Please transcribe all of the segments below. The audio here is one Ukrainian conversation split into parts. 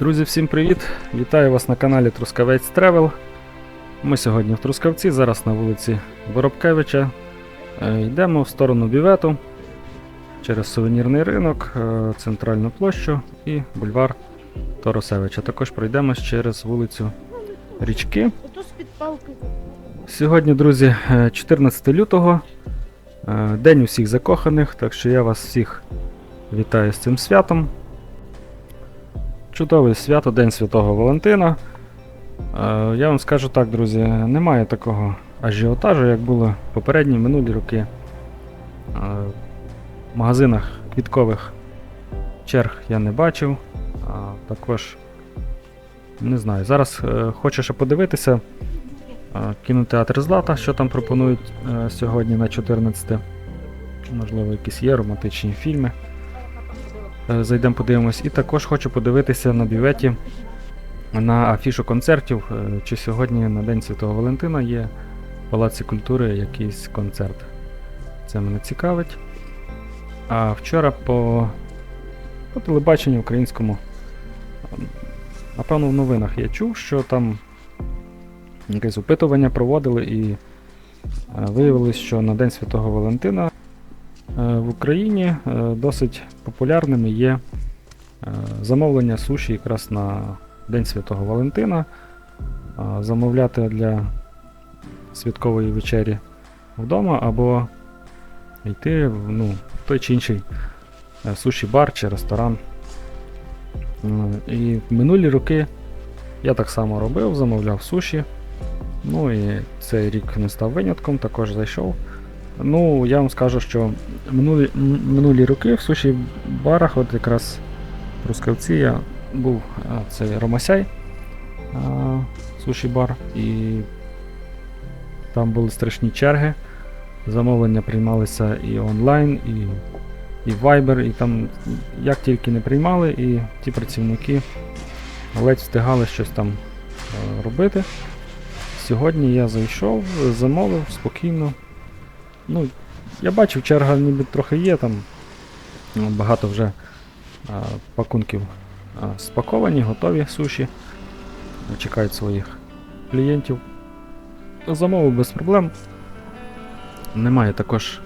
Друзі, всім привіт! Вітаю вас на каналі Трускавець Тревел. Ми сьогодні в Трускавці, зараз на вулиці Воробкевича. Е, Йдемо в сторону Бівету через сувенірний ринок, е, центральну площу і бульвар Торосевича. Також пройдемось через вулицю Річки. Сьогодні, друзі, е, 14 лютого, е, День усіх закоханих, так що я вас всіх вітаю з цим святом. Чудове свято, День Святого Валентина. Е, Я вам скажу так, друзі, немає такого ажіотажу, як було попередні минулі роки. Е, В магазинах квіткових черг я не бачив. А також не знаю. Зараз е, хочу ще подивитися. Е, Кінотеатр Злата, що там пропонують е, сьогодні на 14. Можливо, якісь є романтичні фільми. Е, Зайдемо подивимось. І також хочу подивитися на бюветі на афішу концертів, е, чи сьогодні на День Святого Валентина є в Палаці культури якийсь концерт. Це мене цікавить. А вчора по, по телебаченню українському, напевно, в новинах я чув, що там якесь опитування проводили і е, виявилось, що на День Святого Валентина в Україні е, досить популярними є е, замовлення суші якраз на День Святого Валентина. Замовляти для святкової вечері вдома або йти в ну, той чи інший е, суші-бар чи ресторан. Е, І в минулі роки я так само робив, замовляв суші. Ну і цей рік не став винятком, також зайшов. Ну, я вам скажу, що минулі, минулі роки в суші барах, от якраз в Трускавці я був а, цей Ромасяй суші бар, і там були страшні черги. Замовлення приймалися і онлайн, і, і Viber, і там як тільки не приймали, і ті працівники ледь встигали щось там е, робити. Сьогодні я зайшов, замовив спокійно. Ну, я бачив, черга ніби трохи є, там ну, багато вже а, пакунків а, спаковані, готові суші. Чекають своїх клієнтів. Замовив без проблем. Немає також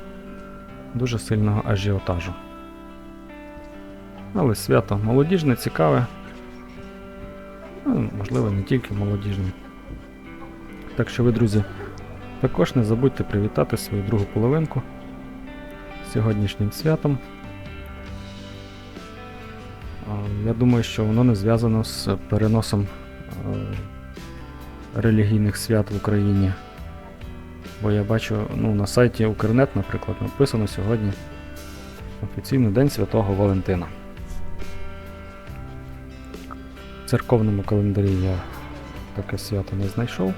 дуже сильного ажіотажу. Але свято молодіжне, цікаве. Ну, можливо, не тільки молодіжне. Так що ви, друзі, також не забудьте привітати свою другу половинку сьогоднішнім святом. Я думаю, що воно не зв'язано з переносом е, релігійних свят в Україні. Бо я бачу ну, на сайті Укрнет, наприклад, написано сьогодні офіційний День Святого Валентина. В церковному календарі я таке свято не знайшов.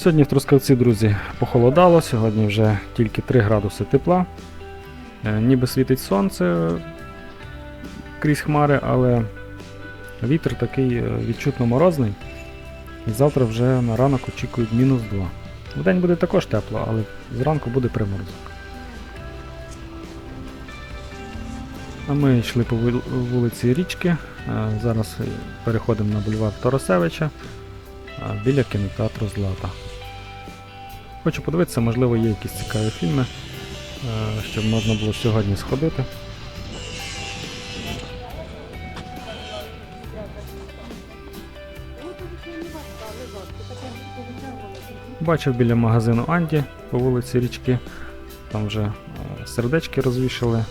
Сьогодні в Трускавці, друзі, похолодало, сьогодні вже тільки 3 градуси тепла. Е, Ніби світить сонце крізь хмари, але вітер такий е, відчутно морозний. І завтра вже на ранок очікують мінус 2. Вдень буде також тепло, але зранку буде приморозок. А ми йшли по вулиці Річки. е, Зараз переходимо на бульвар Тарасевича біля кінотеатру Злата. Хочу подивитися, можливо, є якісь цікаві фільми, е, щоб можна було сьогодні сходити. Бачив біля магазину Анді по вулиці Річки. Там вже е, сердечки розвішали. е,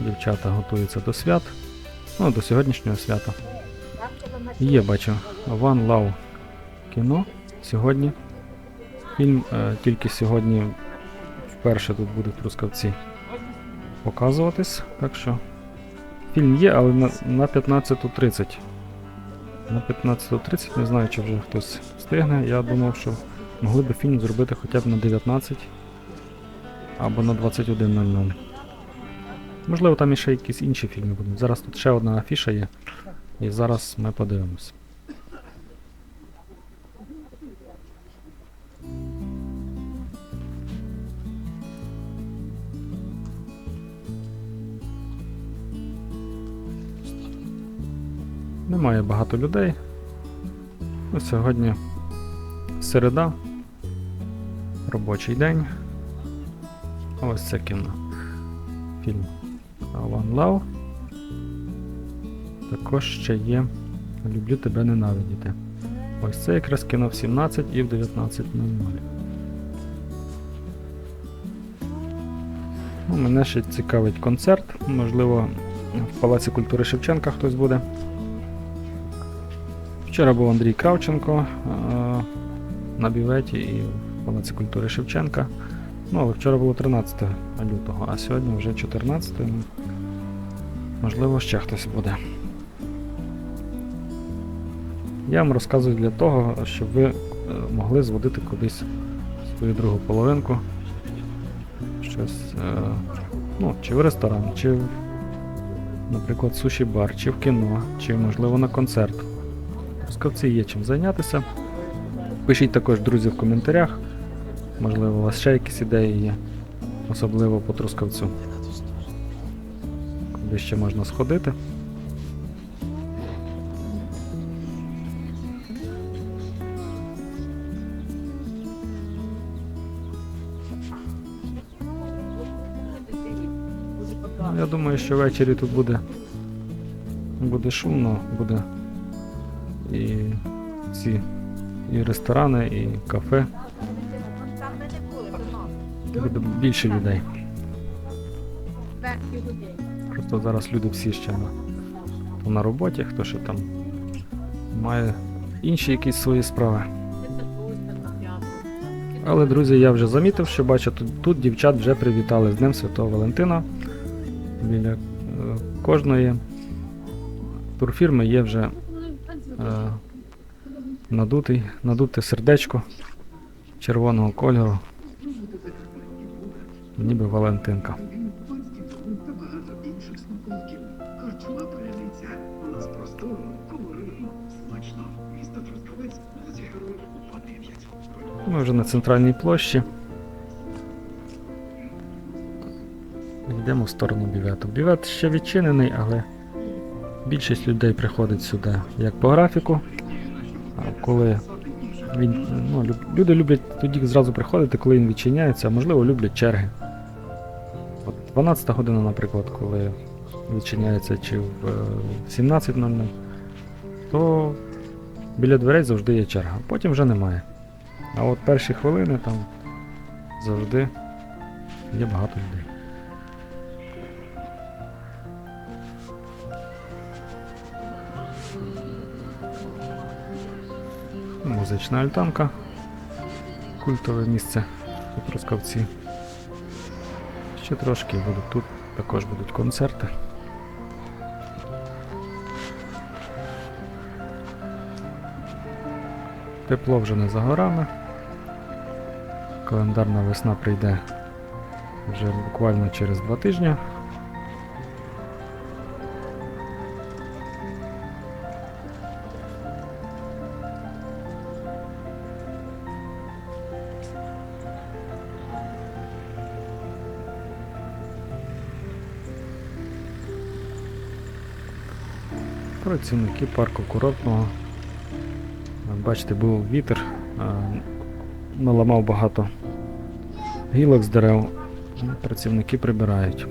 Дівчата готуються до свят. Ну, до сьогоднішнього свята. Є, бачу, One Love кіно сьогодні. Фільм е, тільки сьогодні вперше тут буде в Трускавці показуватись. Так що фільм є, але на, на 15.30. На 15.30 не знаю, чи вже хтось встигне. Я думав, що могли би фільм зробити хоча б на 19 або на 21.00. Можливо, там іще якісь інші фільми будуть. Зараз тут ще одна афіша є. І зараз ми подивимось. Немає багато людей. Ну, сьогодні середа, робочий день. Ось це кіно. Фільм One Love. Також ще є Люблю тебе ненавидіти. Ось це якраз кіно в 17 і в 19.00. Ну, мене ще цікавить концерт. Можливо, в Палаці культури Шевченка хтось буде. Вчора був Андрій Кравченко е, на біветі і в Палаці культури Шевченка. Ну, але вчора було 13 лютого, а сьогодні вже 14. Ну, можливо, ще хтось буде. Я вам розказую для того, щоб ви е, могли зводити кудись свою другу половинку. Щось, е, ну, чи в ресторан, чи наприклад, суші-бар, чи в кіно, чи, можливо, на концерт. Трускавці є чим зайнятися. Пишіть також, друзі, в коментарях. Можливо, у вас ще якісь ідеї є, особливо по трускавцю. Куди ще можна сходити. Ну, Я думаю, що ввечері тут буде, буде шумно, буде і ці і ресторани, і кафе. Буде більше людей. Просто зараз люди всі ще на, на роботі, хто ще там має інші якісь свої справи. Але, друзі, я вже замітив, що бачу, тут, тут дівчат вже привітали з Днем Святого Валентина. Біля е, кожної турфірми є вже е, надутий, надуте сердечко червоного кольору. Ніби Валентинка. Багато інших смаколиків. Корчма перелиця. У нас простору, колоритно, смачно. Місто Трускавець зігрує по 9. Ми вже на центральній площі. Йдемо в сторону бівету. Бівет ще відчинений, але більшість людей приходить сюди як по графіку. Коли він, ну, люди люблять тоді зразу приходити, коли він відчиняється, а можливо люблять черги. От 12 година, наприклад, коли відчиняється чи в е, 17.00, то біля дверей завжди є черга. Потім вже немає. А от перші хвилини там завжди є багато людей. Музична альтанка. Культове місце у Трускавці. Ще трошки будуть тут, також будуть концерти. Тепло вже не за горами. Календарна весна прийде вже буквально через два тижні. Працівники парку курортного Бачите, був вітер, наламав багато гілок з дерев. Працівники прибирають.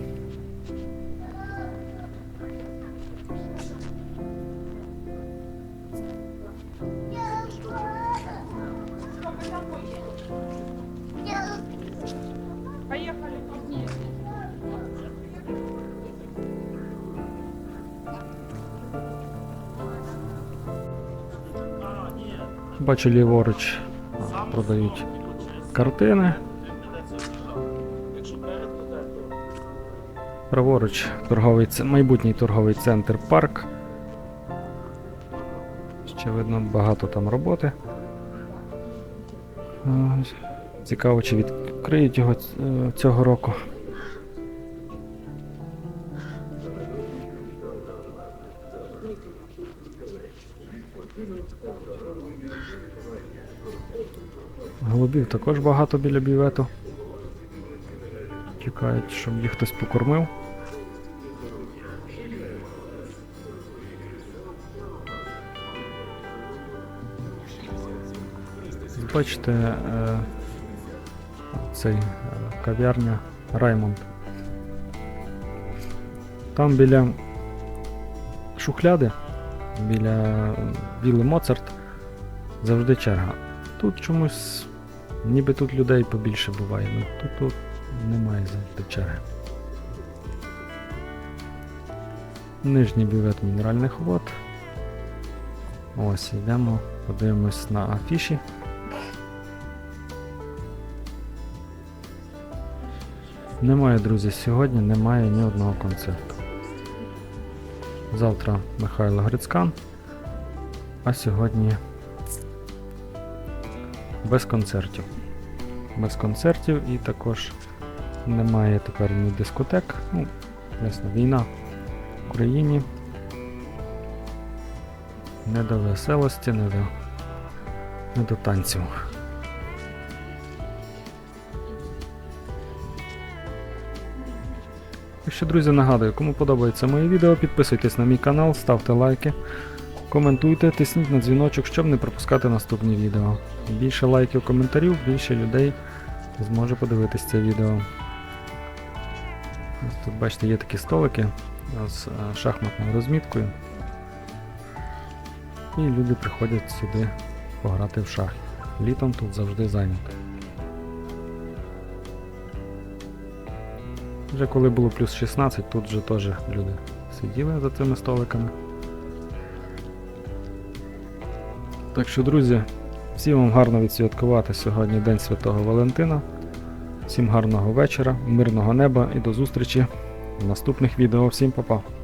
Бачу ліворуч продають картини. Праворуч торговий, майбутній торговий центр парк. Ще видно багато там роботи. Цікаво, чи відкриють його цього року. Голубів також багато біля бівету. Чекають, щоб їх хтось покормив. Бачите, е, цей е, кав'ярня Раймонд. Там біля шухляди біля Вілли Моцарт, завжди черга. Тут чомусь, ніби тут людей побільше буває, ну тут, тут немає завжди черги. Нижній бювет мінеральних вод. Ось, йдемо, подивимось на афіші. Немає, друзі, сьогодні немає ні одного концерту. Завтра Михайло Грицькан, а сьогодні без концертів. Без концертів і також немає тепер ні дискотек. Ну, ясно, війна в Україні. Не до веселості, не до, не до танців. Що, друзі, нагадую, кому подобається моє відео, підписуйтесь на мій канал, ставте лайки, коментуйте, тисніть на дзвіночок, щоб не пропускати наступні відео. Більше лайків, коментарів, більше людей зможе подивитись це відео. Ось тут, бачите, є такі столики з е, шахматною розміткою. І люди приходять сюди пограти в шахи. Літом тут завжди зайнято. Вже коли було плюс 16, тут вже теж люди сиділи за цими столиками. Так що, друзі, всім вам гарно відсвяткувати сьогодні День Святого Валентина. Всім гарного вечора, мирного неба і до зустрічі в наступних відео. Всім па-па!